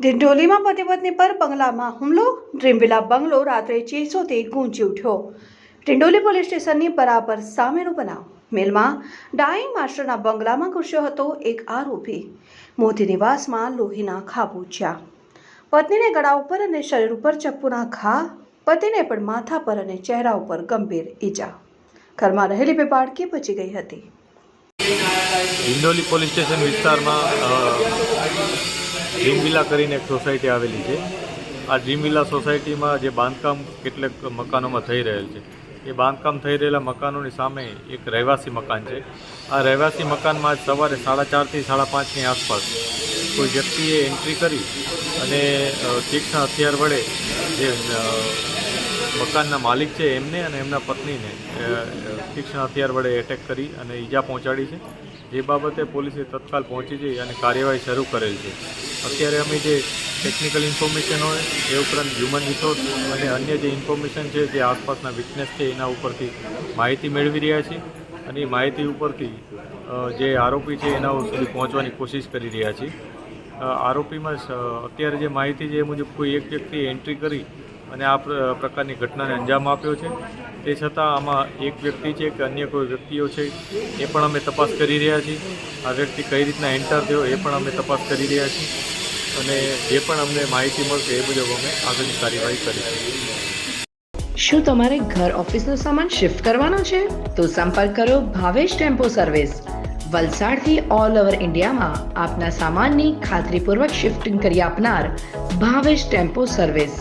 ડિંડોલીમાં પતિ પત્ની પર બંગલામાં હુમલો. ડ્રીમવિલા બંગલો રાત્રે ચીસોથી ગુંજી ઉઠ્યો. ડિંડોલી પોલીસ સ્ટેશનની બરાબર સામેનો બનાવ. મેલમાં ડાઈંગ માસ્ટરના બંગલામાં ઘૂસ્યો હતો એક આરોપી. મોતી નિવાસમાં લોહીના ખા પૂછ્યા પત્નીને ગળા ઉપર અને શરીર ઉપર ચપ્પુના ઘા, પતિને પણ માથા પર અને ચહેરા ઉપર ગંભીર ઈજા. ઘરમાં રહેલી બે બાળકી બચી ગઈ હતી. હિંડોલી પોલીસ સ્ટેશન વિસ્તારમાં ડ્રીમ વિલા કરીને એક સોસાયટી આવેલી છે. આ ડ્રીમ વિલા સોસાયટીમાં જે બાંધકામ કેટલાક મકાનોમાં થઈ રહેલ છે. એ બાંધકામ થઈ રહેલા મકાનોની સામે એક રહેવાસી મકાન છે. આ રહેવાસી મકાનમાં આજ સવારે સાડા ચારથી સાડા પાંચની આસપાસ કોઈ વ્યક્તિએ એન્ટ્રી કરી અને તીક્ષ્ણ હથિયાર વડે જે મકાનના માલિક છે એમને અને એમના પત્નીને તીક્ષ્ણ હથિયાર વડે એટેક કરી અને ઈજા પહોંચાડી છે. જે બાબતે પોલીસે તત્કાલ પહોંચી જઈ અને કાર્યવાહી શરૂ કરેલ છે. અત્યારે અમે જે ટેકનિકલ ઇન્ફોર્મેશન હોય, એ ઉપરાંત હ્યુમન રિસોર્સ અને અન્ય જે ઇન્ફોર્મેશન છે, જે આસપાસના વિટનેસ છે, એના ઉપરથી માહિતી મેળવી રહ્યા છીએ અને એ માહિતી ઉપરથી જે આરોપી છે, એના સુધી પહોંચવાની કોશિશ કરી રહ્યા છીએ. આરોપીમાં અત્યારે જે માહિતી છે, એ મુજબ કોઈ એક વ્યક્તિએ એન્ટ્રી કરી અને આ પ્રકારની ઘટનાને અંજામ આપ્યો છે. તે છતાં આમાં એક વ્યક્તિ છે કે અન્ય કોઈ વ્યક્તિઓ છે, એ પણ અમે તપાસ કરી રહ્યા છીએ. આ વ્યક્તિ કઈ રીતના એન્ટર થયો એ પણ અમે તપાસ કરી રહ્યા છીએ. અને જે પણ અમને માહિતી મળશે એ મુજબ અમે આગળની કાર્યવાહી કરીશું. શું તમારે ઘર ઓફિસનો સામાન શિફ્ટ કરવાનો છે? તો સંપર્ક કરો ભાવેશ ટેમ્પો સર્વિસ. વલસાડથી ઓલ ઓવર ઇન્ડિયામાં આપના સામાનની ખાતરીપૂર્વક શિફ્ટિંગ કરી આપનાર ભાવેશ ટેમ્પો સર્વિસ.